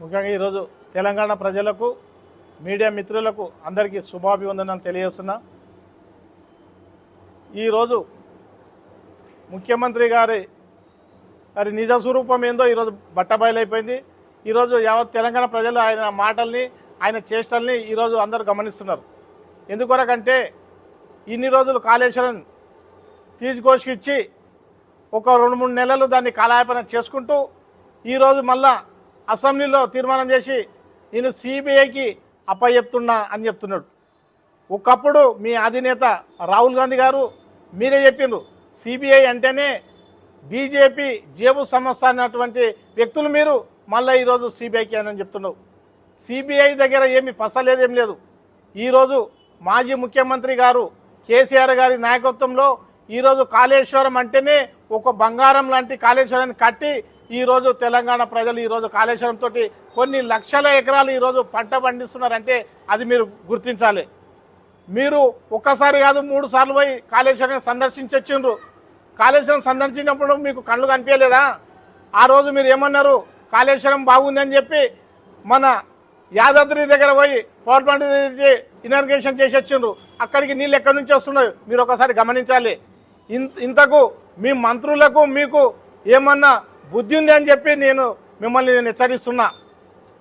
ముఖ్యంగా ఈరోజు తెలంగాణ ప్రజలకు మీడియా మిత్రులకు అందరికీ శుభాభివందనాలు తెలియజేస్తున్నా. ఈరోజు ముఖ్యమంత్రి గారి గారి నిజ స్వరూపం ఏందో ఈరోజు బట్టబయలైపోయింది. ఈరోజు యావత్ తెలంగాణ ప్రజలు ఆయన మాటల్ని ఆయన చేష్టల్ని ఈరోజు అందరూ గమనిస్తున్నారు. ఎందుకొరకంటే ఇన్ని రోజులు కాళేశ్వరం ఫీజు ఘోషిచ్చి ఒక రెండు మూడు నెలలు దాన్ని కాలయాపన చేసుకుంటూ ఈరోజు మళ్ళా అసెంబ్లీలో తీర్మానం చేసి నేను సిబిఐకి అప్పచెప్తున్నా అని చెప్తున్నాడు. ఒకప్పుడు మీ అధినేత రాహుల్ గాంధీ గారు మీరే చెప్పిండ్రు. సిబిఐ అంటేనే బీజేపీ జేబు సంస్థ అన్నటువంటి వ్యక్తులు మీరు మళ్ళీ ఈరోజు సిబిఐకి అని చెప్తున్నావు. సిబిఐ దగ్గర ఏమి పసలేదు ఏం లేదు. ఈరోజు మాజీ ముఖ్యమంత్రి గారు కేసీఆర్ గారి నాయకత్వంలో ఈరోజు కాళేశ్వరం అంటేనే ఒక బంగారం లాంటి కాళేశ్వరాన్ని కట్టి ఈరోజు తెలంగాణ ప్రజలు ఈరోజు కాళేశ్వరం తోటి కొన్ని లక్షల ఎకరాలు ఈరోజు పంట పండిస్తున్నారంటే అది మీరు గుర్తించాలి. మీరు ఒక్కసారి కాదు మూడు సార్లు పోయి కాళేశ్వరాన్ని సందర్శించొచ్చిండ్రు. కాళేశ్వరం సందర్శించినప్పుడు మీకు కళ్ళు కనిపించలేదా? ఆ రోజు మీరు ఏమన్నారు? కాళేశ్వరం బాగుందని చెప్పి మన యాదాద్రి దగ్గర పోయి పవర్ ప్లాంట్ ఇనార్గేషన్ చేసి వచ్చిండ్రు అక్కడికి నీళ్ళు ఎక్కడి నుంచి వస్తున్నాయి మీరు ఒకసారి గమనించాలి. ఇంత ఇంతకు మీ మంత్రులకు మీకు ఏమన్నా బుద్ధి ఉంది అని చెప్పి నేను మిమ్మల్ని నేను హెచ్చరిస్తున్నా.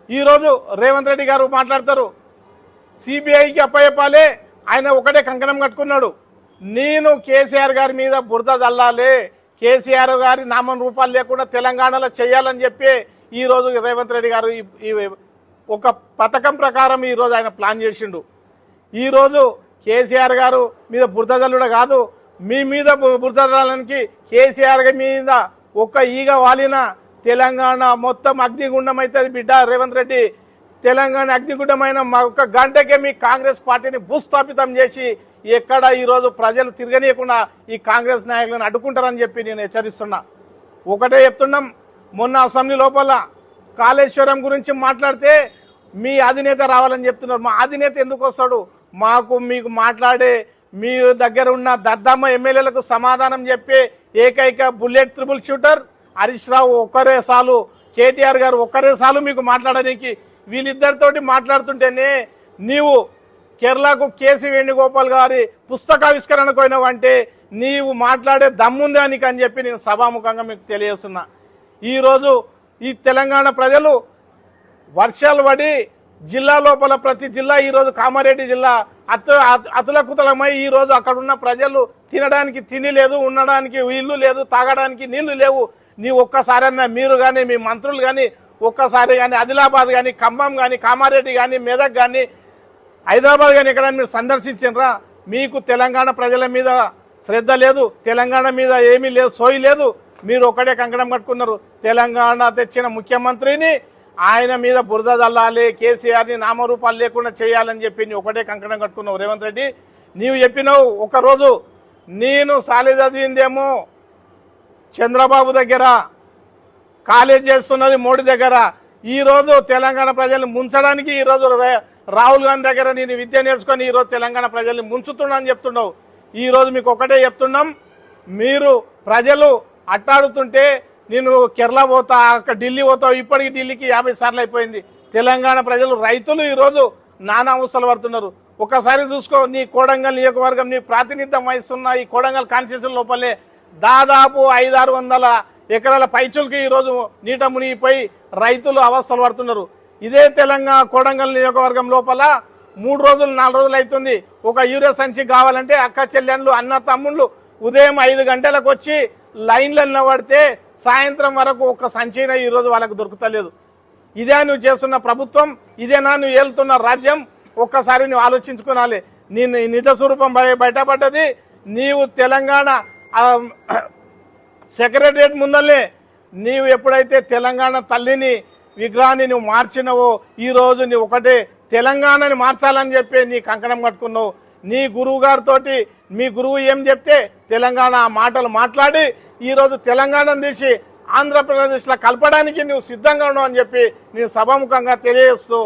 ఈరోజు రేవంత్ రెడ్డి గారు మాట్లాడతారు. సిబిఐకి అప్పయ్యపాలే ఆయన ఒకటే కంకణం కట్టుకున్నాడు. నేను కేసీఆర్ గారి మీద బురద చల్లాలి కేసీఆర్ గారి నామం రూపాలు లేకుండా తెలంగాణలో చేయాలని చెప్పి ఈ రోజు రేవంత్ రెడ్డి గారు ఈ- ఒక పథకం ప్రకారం ఈరోజు ఆయన ప్లాన్ చేసిండు. ఈరోజు కేసీఆర్ గారు మీద బురద చల్లుడ కాదు మీ మీద బు- కేసీఆర్ మీద ఒక్క ఈగ వాలిన తెలంగాణ మొత్తం అగ్నిగుండం అవుతుంది బిడ్డ రేవంత్ రెడ్డి. తెలంగాణ అగ్నిగుండమైన మా ఒక్క గంటకే మీ కాంగ్రెస్ పార్టీని భూస్థాపితం చేసి ఎక్కడ ఈరోజు ప్రజలు తిరగనీయకుండా ఈ కాంగ్రెస్ నాయకులను అడ్డుకుంటారని చెప్పి నేను హెచ్చరిస్తున్నా. ఒకటే చెప్తున్నాం మొన్న అసెంబ్లీ లోపల కాళేశ్వరం గురించి మాట్లాడితే మీ అధినేత రావాలని చెప్తున్నారు. మా అధినేత ఎందుకు వస్తాడు? మాకు మీకు మాట్లాడే మీ దగ్గర ఉన్న దద్దమ్మ ఎమ్మెల్యేలకు సమాధానం చెప్పే ఏకైక bullet triple shooter Harish Rao ఒక్కరే సాలు. కేటీఆర్ గారు ఒక్కరే సాలు మీకు మాట్లాడడానికి వీళ్ళిద్దరితోటి మాట్లాడుతుంటేనే నీవు కేరళకు కేసీ వేణుగోపాల్ గారి పుస్తకావిష్కరణకు పోయినవంటే నీవు మాట్లాడే దమ్ముంది అని అని చెప్పి నేను సభాముఖంగా మీకు తెలియజేస్తున్నా. ఈరోజు ఈ తెలంగాణ ప్రజలు వర్షాలు పడి జిల్లా లోపల ప్రతి జిల్లా ఈరోజు కామారెడ్డి జిల్లా అత అతులకుతలమై ఈరోజు అక్కడ ఉన్న ప్రజలు తినడానికి తిండి లేదు ఉండడానికి ఇల్లు లేదు తాగడానికి నీళ్ళు లేవు. నీ ఒక్కసారన్నా మీరు కానీ మీ మంత్రులు కానీ ఒక్కసారి కానీ ఆదిలాబాద్ కానీ ఖమ్మం కానీ కామారెడ్డి కానీ మెదక్ కానీ హైదరాబాద్ కానీ ఇక్కడ మీరు సందర్శించినరా? మీకు తెలంగాణ ప్రజల మీద శ్రద్ధ లేదు తెలంగాణ మీద ఏమీ లేదు సోయి లేదు. మీరు ఒకటే కంకణం కట్టుకున్నారు. తెలంగాణ తెచ్చిన ముఖ్యమంత్రిని ఆయన మీద బురద చల్లాలి కేసీఆర్ని నామరూపాలు లేకుండా చేయాలని చెప్పి నీ ఒకటే కంకణం కట్టుకున్నావు. రేవంత్ రెడ్డి నీవు చెప్పినావు ఒకరోజు నేను సాలి చదివిందేమో చంద్రబాబు దగ్గర కాలేజ్ చేస్తున్నది మోడీ దగ్గర. ఈరోజు తెలంగాణ ప్రజల్ని ముంచడానికి ఈరోజు రాహుల్ గాంధీ దగ్గర నేను విద్య నేర్చుకొని ఈరోజు తెలంగాణ ప్రజల్ని ముంచుతున్నాను అని చెప్తున్నావు. ఈరోజు మీకు ఒకటే చెప్తున్నాం మీరు ప్రజలు అట్టాడుతుంటే నేను కేరళ పోతా అక్కడ ఢిల్లీ పోతావు ఇప్పటికి ఢిల్లీకి యాభై సార్లు అయిపోయింది. తెలంగాణ ప్రజలు రైతులు ఈరోజు నానా అవసరాలు పడుతున్నారు. ఒకసారి చూసుకో నీ కోడంగల్ నియోజకవర్గం నీ ప్రాతినిధ్యం వహిస్తున్న ఈ కోడంగల్ కాన్స్టిట్యూషన్ లోపలే దాదాపు ఐదారు వందల ఎకరాల పైచులకి ఈరోజు నీట మునిగిపోయి రైతులు అవస్థలు పడుతున్నారు. ఇదే తెలంగాణ కోడంగల్ నియోజకవర్గం లోపల మూడు రోజులు నాలుగు రోజులు అవుతుంది ఒక యూరియా సంచి కావాలంటే అక్క చెల్లెండ్లు అన్న తమ్ముళ్ళు ఉదయం ఐదు గంటలకు వచ్చి లైన్లో నిలబడితే సాయంత్రం వరకు ఒక సంచైన ఈ రోజు వాళ్ళకు దొరుకుతలేదు. ఇదే నువ్వు చేస్తున్న ప్రభుత్వం ఇదేనా నువ్వు ఏలుతున్న రాజ్యం ఒక్కసారి నువ్వు ఆలోచించుకోవాలి నీ నిజ స్వరూపం బయటపడ్డది నీవు తెలంగాణ సెక్రటరియట్ ముందల్లే నీవు ఎప్పుడైతే తెలంగాణ తల్లిని విగ్రహాన్ని నువ్వు మార్చినవో ఈ నువ్వు ఒకటే తెలంగాణని మార్చాలని చెప్పి నీ కంకణం కట్టుకున్నావు. నీ గురువు గారితోటి మీ గురువు ఏం చెప్తే తెలంగాణ మాటలు మాట్లాడి ఈ రోజు తెలంగాణను తీసి ఆంధ్రప్రదేశ్లో కలపడానికి నువ్వు సిద్ధంగా ఉన్నావు అని చెప్పి నేను సభాముఖంగా తెలియజేస్తూ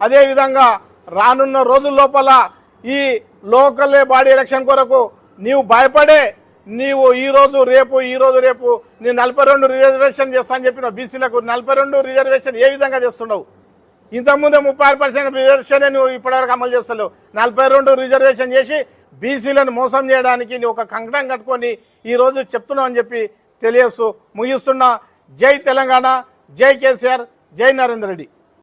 అదేవిధంగా రానున్న రోజుల లోపల ఈ లోకల్ బాడీ ఎలక్షన్ కొరకు నీవు భయపడే నీవు ఈ రోజు రేపు ఈ రోజు రేపు నేను నలభై రెండు రిజర్వేషన్ చేస్తా అని చెప్పిన బీసీలకు నలభై రెండు రిజర్వేషన్ ఏ విధంగా చేస్తున్నావు? ఇంతకుముందే ముప్పై ఆరు పర్సెంట్ రిజర్వేషన్ నువ్వు ఇప్పటివరకు అమలు చేస్తలేవు. నలభై రెండు రిజర్వేషన్ చేసి బీసీలను మోసం చేయడానికి నువ్వు ఒక కంకణం కట్టుకొని ఈరోజు చెప్తున్నావు అని చెప్పి తెలియస్తూ ముగిస్తున్నా. జై తెలంగాణ జై కేసీఆర్ జై నరేందర్ రెడ్డి.